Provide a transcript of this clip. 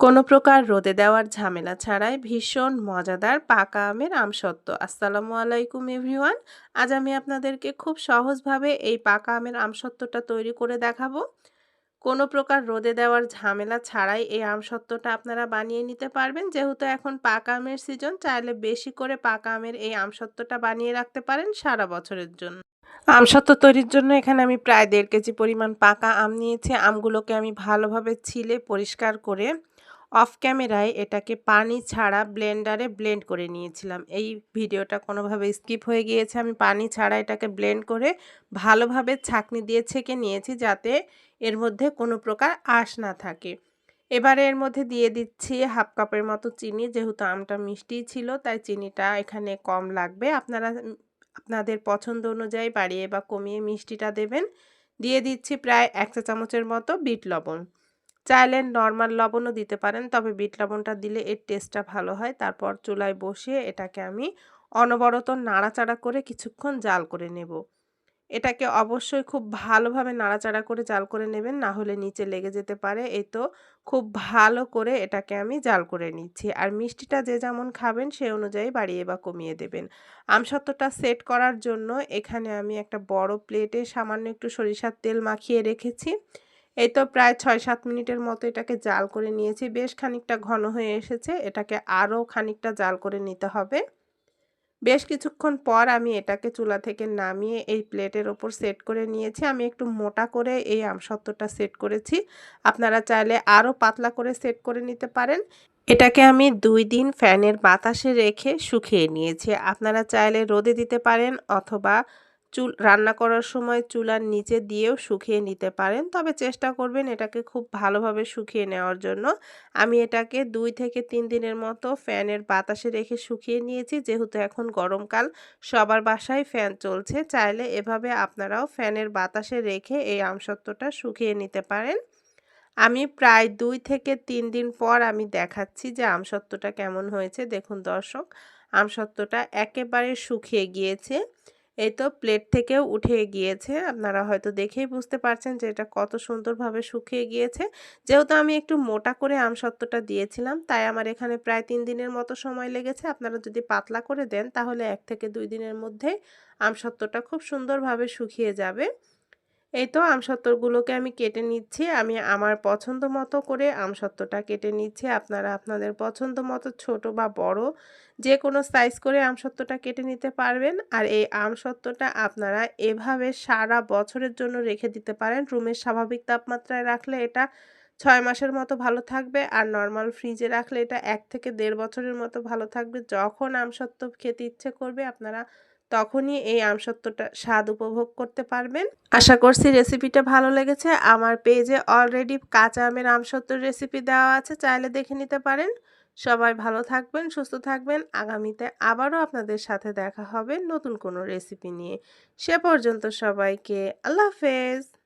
কোনো প্রকার রোদে দেওয়ার ঝামেলা ছাড়াই ভীষণ মজাদার পাকা আমের আমসত্ত্ব। আসসালামু আলাইকুম, এভরিওয়ান। আজ আমি আপনাদেরকে খুব সহজভাবে এই পাকা আমের আমসত্ত্বটা তৈরি করে দেখাবো। কোনো প্রকার রোদে দেওয়ার ঝামেলা ছাড়াই এই আমসত্ত্বটা আপনারা বানিয়ে নিতে পারবেন। যেহেতু এখন পাকা আমের সিজন, চাইলে বেশি করে পাকা আমের এই আমসত্ত্বটা বানিয়ে রাখতে পারেন সারা বছরের জন্য। আমসত্ত্ব তৈরির জন্য এখানে আমি প্রায় দেড় কেজি পরিমাণ পাকা আম নিয়েছি। আমগুলোকে আমি ভালোভাবে ছিলে পরিষ্কার করে অফ ক্যামেরায় এটাকে পানি ছাড়া ব্লেন্ডারে ব্লেন্ড করে নিয়েছিলাম। এই ভিডিওটা কোনোভাবে স্কিপ হয়ে গিয়েছে। আমি পানি ছাড়া এটাকে ব্লেন্ড করে ভালোভাবে ছাকনি দিয়ে ছেঁকে নিয়েছি যাতে এর মধ্যে কোনো প্রকার আঁশ না থাকে। এবারে এর মধ্যে দিয়ে দিচ্ছি হাফ কাপের মতো চিনি, যেহেতু আমটা মিষ্টি ছিল, তাই চিনিটা এখানে কম লাগবে। আপনারা, আপনাদের পছন্দ অনুযায়ী বাড়িয়ে বা কমিয়ে মিষ্টিটা দেবেন। দিয়ে দিচ্ছি প্রায় এক চা চামচের মতো বিট লবণ। চাইলে নর্মাল লবণও দিতে পারেন, তবে বিট লবণটা দিলে এর টেস্টটা ভালো হয়। তারপর চুলায় বসিয়ে এটাকে আমি অনবরত নাড়াচাড়া করে কিছুক্ষণ জাল করে নেব। এটাকে অবশ্যই খুব ভালোভাবে নাড়াচাড়া করে জাল করে নেবেন, না হলে নিচে লেগে যেতে পারে। এই তো খুব ভালো করে এটাকে আমি জাল করে নিচ্ছি। আর মিষ্টিটা যে যেমন খাবেন, সে অনুযায়ী বাড়িয়ে বা কমিয়ে দেবেন। আমসত্ত্বটা সেট করার জন্য এখানে আমি একটা বড় প্লেটে সামান্য একটু সরিষার তেল মাখিয়ে রেখেছি। এই তো প্রায় ছয় সাত মিনিটের মতো এটাকে জাল করে নিয়েছি। বেশ খানিকটা ঘন হয়ে এসেছে, এটাকে আরও খানিকটা জাল করে নিতে হবে। বেশ কিছুক্ষণ পর আমি এটাকে চুলা থেকে নামিয়ে এই প্লেটের ওপর সেট করে নিয়েছি। আমি একটু মোটা করে এই আমসত্ত্বটা সেট করেছি। আপনারা চাইলে আরও পাতলা করে সেট করে নিতে পারেন। এটাকে আমি দুই দিন ফ্যানের বাতাসে রেখে শুকিয়ে নিয়েছি। আপনারা চাইলে রোদে দিতে পারেন অথবা চুল, রান্না করার সময় চুলার নিচে দিয়েও শুকিয়ে নিতে পারেন। তবে চেষ্টা করবেন এটাকে খুব ভালোভাবে শুকিয়ে নেওয়ার জন্য। আমি এটাকে দুই থেকে তিন দিনের মতো ফ্যানের বাতাসে রেখে শুকিয়ে নিয়েছি। যেহেতু এখন গরমকাল, সবার বাসায় ফ্যান চলছে। চাইলে এভাবে আপনারাও ফ্যানের বাতাসে রেখে এই আমসত্ত্বটা শুকিয়ে নিতে পারেন। আমি প্রায় দুই থেকে তিন দিন পর আমি দেখাচ্ছি যে আমসত্ত্বটা কেমন হয়েছে। দেখুন দর্শক আমসত্ত্বটা একেবারে শুকিয়ে গিয়েছে। এই তো প্লেট থেকেও উঠে গিয়েছে। আপনারা হয়তো দেখেই বুঝতে পারছেন যে এটা কত সুন্দরভাবে শুকিয়ে গিয়েছে। যেহেতু আমি একটু মোটা করে আমসত্ত্বটা দিয়েছিলাম, তাই আমার এখানে প্রায় তিন দিনের মতো সময় লেগেছে। আপনারা যদি পাতলা করে দেন, তাহলে এক থেকে দুই দিনের মধ্যে আমসত্ত্বটা খুব সুন্দরভাবে শুকিয়ে যাবে। এই তো আমসত্ত্বগুলোকে আমি কেটে নিচ্ছি। আমি আমার পছন্দ মতো করে আমসত্ত্বটা কেটে নিচ্ছি। আপনারা আপনাদের পছন্দ মতো ছোট বা বড় যে কোনো সাইজ করে আমসত্ত্বটা কেটে নিতে পারবেন। আর এই আমসত্ত্বটা আপনারা এভাবে সারা বছরের জন্য রেখে দিতে পারেন। রুমের স্বাভাবিক তাপমাত্রায় রাখলে এটা ছয় মাসের মতো ভালো থাকবে। আর নর্মাল ফ্রিজে রাখলে এটা এক থেকে দেড় বছরের মতো ভালো থাকবে। যখন আমসত্ত্ব খেতে ইচ্ছে করবে, আপনারা তখনই এই আমসত্বটা স্বাদ উপভোগ করতে পারবেন। আশা করছি রেসিপিটা ভালো লেগেছে। আমার পেজে অলরেডি কাঁচা আমের আমসত্ত্বর রেসিপি দেওয়া আছে, চাইলে দেখে নিতে পারেন। সবাই ভালো থাকবেন, সুস্থ থাকবেন। আগামীতে আবারও আপনাদের সাথে দেখা হবে নতুন কোনো রেসিপি নিয়ে। সে পর্যন্ত সবাইকে আল্লাহ হাফেজ।